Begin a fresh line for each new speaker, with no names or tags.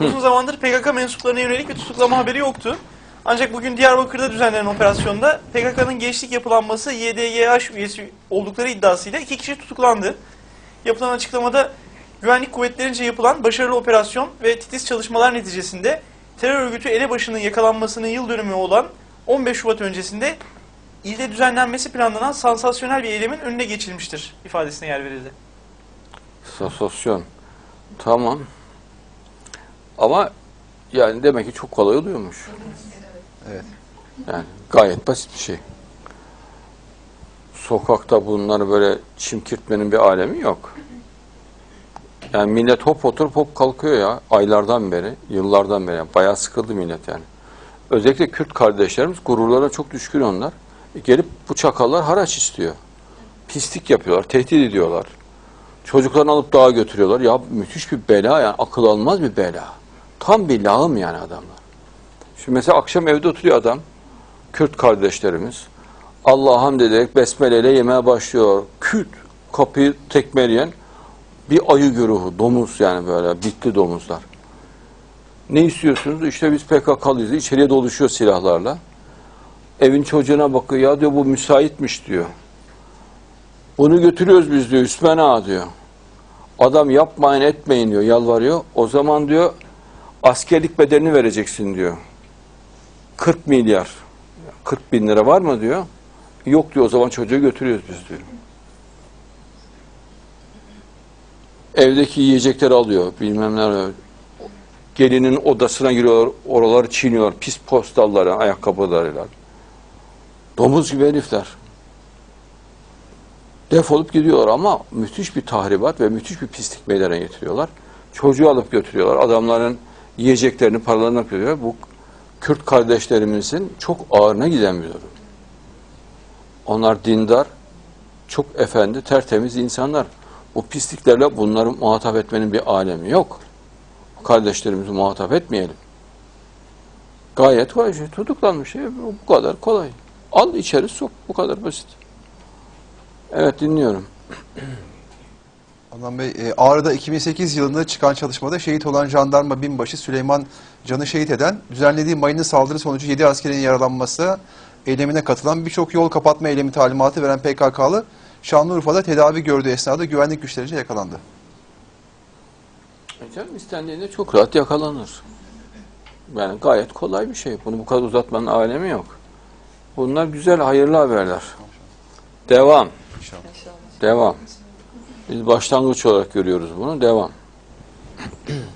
Uzun zamandır PKK mensuplarına yönelik bir tutuklama haberi yoktu. Ancak bugün Diyarbakır'da düzenlenen operasyonda PKK'nın gençlik yapılanması YDYH üyesi oldukları iddiasıyla iki kişi tutuklandı. Yapılan açıklamada güvenlik kuvvetlerince yapılan başarılı operasyon ve titiz çalışmalar neticesinde terör örgütü elebaşının yakalanmasının yıl dönümü olan 15 Şubat öncesinde ilde düzenlenmesi planlanan sansasyonel bir eylemin önüne geçilmiştir ifadesine yer verildi.
Sosyon. Tamam. Ama yani demek ki çok kolay oluyormuş.
Evet.
Yani gayet basit bir şey. Sokakta bunları böyle çimkirtmenin bir alemi yok. Yani millet hop oturup hop kalkıyor ya aylardan beri, yıllardan beri. Yani bayağı sıkıldı millet yani. Özellikle Kürt kardeşlerimiz gururlarına çok düşkün onlar. E gelip bu çakallar haraç istiyor. Pislik yapıyorlar, tehdit ediyorlar. Çocuklarını alıp dağa götürüyorlar. Ya müthiş bir bela yani akıl almaz bir bela. Tam bir lağım yani adamlar. Şimdi mesela akşam evde oturuyor adam. Kürt kardeşlerimiz. Allah'a hamd ederek besmeleyle yemeye başlıyor. Küt kapıyı tekmeleyen bir ayı güruhu, domuz yani böyle bitli domuzlar. Ne istiyorsunuz? İşte biz PKK'lıyız. İçeriye doluşuyor silahlarla. Evin çocuğuna bakıyor. Ya diyor bu müsaitmiş diyor. Bunu götürüyoruz biz diyor Üsmen Ağa diyor. Adam yapmayın etmeyin diyor yalvarıyor. O zaman diyor askerlik bedelini vereceksin diyor. 40 milyar. 40 bin lira var mı diyor. Yok diyor o zaman çocuğu götürüyoruz biz diyor. Evdeki yiyecekleri alıyor bilmem ne. Gelinin odasına giriyorlar oraları çiğniyorlar pis postalları ayakkabılarıyla. Domuz gibi herifler defolup gidiyorlar ama müthiş bir tahribat ve müthiş bir pislik meydana getiriyorlar. Çocuğu alıp götürüyorlar. Adamların yiyeceklerini, paralarını yapıyorlar. Bu Kürt kardeşlerimizin çok ağırına giden bir durum. Onlar dindar, çok efendi, tertemiz insanlar. O pisliklerle bunları muhatap etmenin bir alemi yok. Kardeşlerimizi muhatap etmeyelim. Gayet kolay şey. Tutuklanmış. E, Bu kadar kolay. Al içeri sok. Bu kadar basit. Evet dinliyorum.
Adnan Bey, e, Ağrı'da 2008 yılında çıkan çalışmada şehit olan jandarma binbaşı Süleyman Can'ı şehit eden, düzenlediği mayının saldırı sonucu 7 askerin yaralanması eylemine katılan birçok yol kapatma eylemi talimatı veren PKK'lı Şanlıurfa'da tedavi gördüğü esnada güvenlik güçlerince yakalandı.
E canım istendiğinde çok rahat yakalanır. Yani gayet kolay bir şey. Bunu bu kadar uzatmanın alemi yok. Bunlar güzel, hayırlı haberler. Devam.
İnşallah.
Devam. Biz başlangıç olarak görüyoruz bunu. Devam.